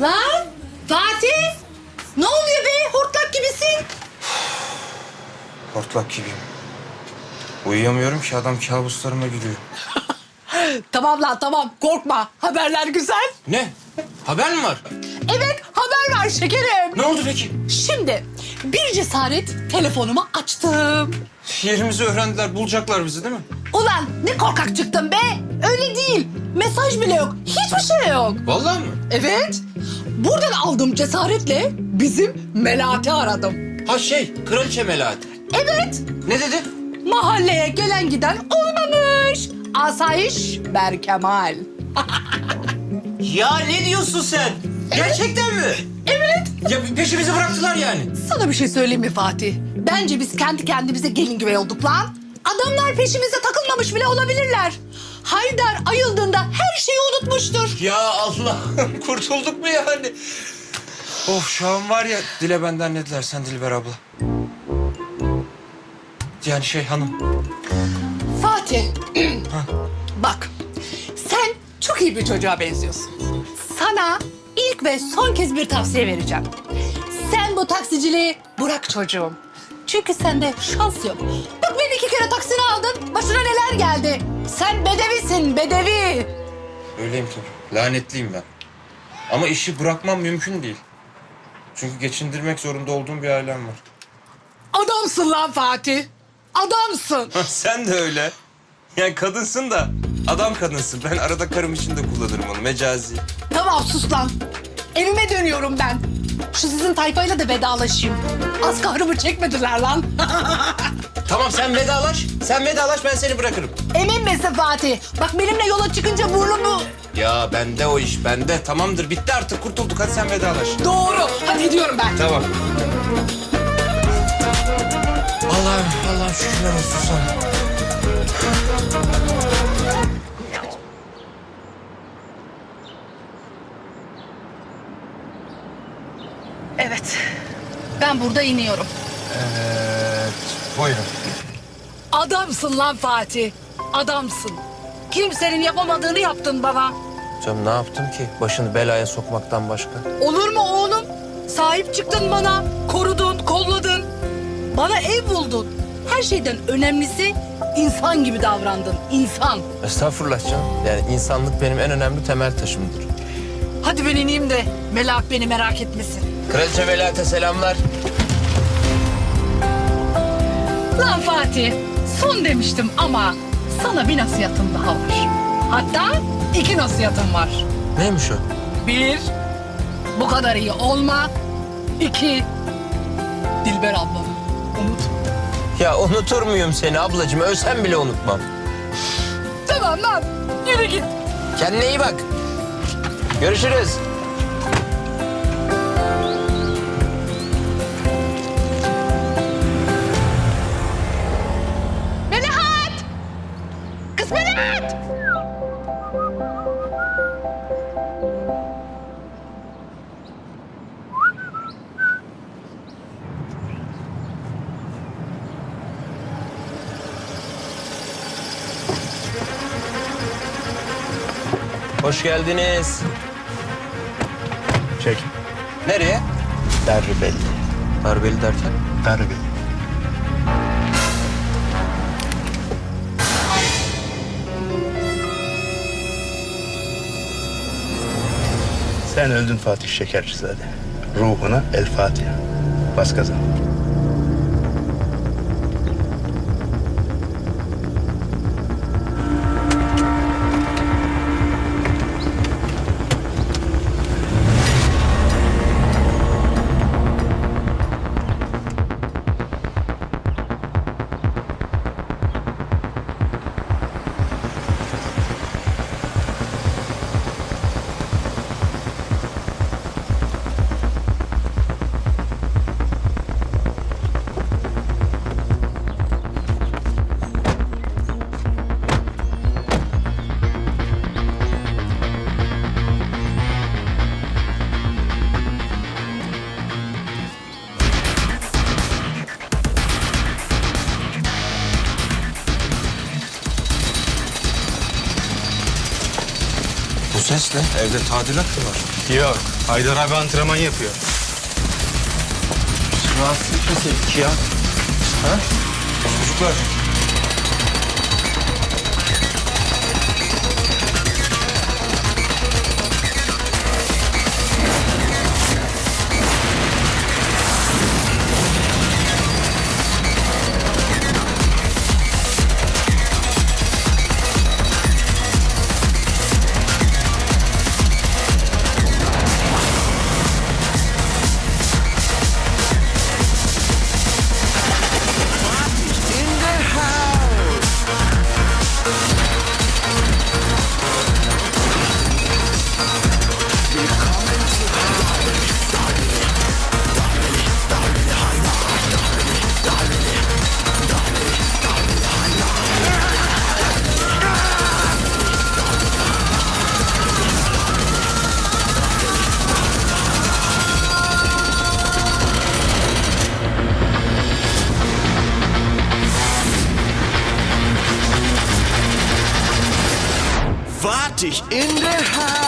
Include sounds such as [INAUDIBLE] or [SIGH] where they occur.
Lan Fatih! Ne oluyor be? Hortlak gibisin. Hortlak gibiyim. Uyuyamıyorum ki adam kabuslarıma giriyor. [LAUGHS] Tamam lan tamam korkma. Haberler güzel. Ne? Haber mi var? Evet haber var şekerim. Ne oldu peki? Şimdi bir cesaret telefonumu açtım. Yerimizi öğrendiler, bulacaklar bizi değil mi? Ulan ne korkak çıktın be. Öyle değil. Mesaj bile yok. Hiçbir şey yok. Vallahi mı? Evet. Buradan aldığım cesaretle bizim Melahat'i aradım. Ha şey, kraliçe Melahat. Evet. Ne dedi? Mahalleye gelen giden olmamış. Asayiş Berkemal. [LAUGHS] Ya ne diyorsun sen? Gerçekten mi? Evet. Ya peşimizi bıraktılar yani. Sana bir şey söyleyeyim mi Fatih? Bence biz kendi kendimize gelin güvey olduk lan. Adamlar peşimize takılmamış bile olabilirler. Haydar ayıldığında her şeyi unutmuştur. Ya Allah, [LAUGHS] kurtulduk mu yani? Of şu an var ya, dile benden ne dilersen Dilber abla. Yani şey hanım. Fatih, [CLEARS THROAT] bak sen çok iyi bir çocuğa benziyorsun. Sana ilk ve son kez bir tavsiye vereceğim. Sen bu taksiciliği bırak çocuğum. Çünkü sende şans yok. Bak beni iki kere taksini aldın, başına neler geldi. Sen bedevisin, bedevi. Öyleyim tabii. Lanetliyim ben. Ama işi bırakmam mümkün değil. Çünkü geçindirmek zorunda olduğum bir ailem var. Adamsın lan Fatih. Adamsın. Sen de öyle. Yani kadınsın da adam kadınsın. Ben arada karım için de kullanırım onu mecazi. Tamam sus lan. Evime dönüyorum ben. Şu sizin tayfayla da vedalaşayım. Az kahrımı çekmediler lan. [LAUGHS] Tamam sen vedalaş. Sen vedalaş ben seni bırakırım. Emin misin Fatih? Bak benimle yola çıkınca burnumu... Ya bende o iş bende. Tamamdır bitti artık kurtulduk. Hadi sen vedalaş. Doğru. Hadi gidiyorum ben. Tamam. Allah'ım Allah'ım şükürler olsun sana. Evet. Ben burada iniyorum. Evet buyurun. Adamsın lan Fatih. Adamsın. Kimsenin yapamadığını yaptın bana. Canım ne yaptım ki? Başını belaya sokmaktan başka. Olur mu oğlum? Sahip çıktın bana. Korudun, kolladın. Bana ev buldun. Her şeyden önemlisi insan gibi davrandın. İnsan. Estağfurullah canım. Yani insanlık benim en önemli temel taşımdır. Hadi ben ineyim de Melak beni merak etmesin. Kraliçe Melahat'e selamlar. Lan Fatih, son demiştim ama sana bir nasihatım daha var. Hatta iki nasihatım var. Neymiş o? Bir, bu kadar iyi olma. İki, Dilber ablanı unut. Ya unutur muyum seni ablacığım? Ölsem bile unutmam. Tamam lan, yürü git. Kendine iyi bak. Görüşürüz. Melahat! Kız Melahat! Hoş geldiniz. Çek. Nereye? Derri belli. Darbeli derken? Derri. Sen öldün Fatih Şekercizade. Ruhuna El Fatiha. Bas kazan. Ses ne? Evde tadilat mı var? Yok. Haydar abi antrenman yapıyor. Rahatsız etmeseydik ya. Ha? Çocuklar. wart ich in der Hand.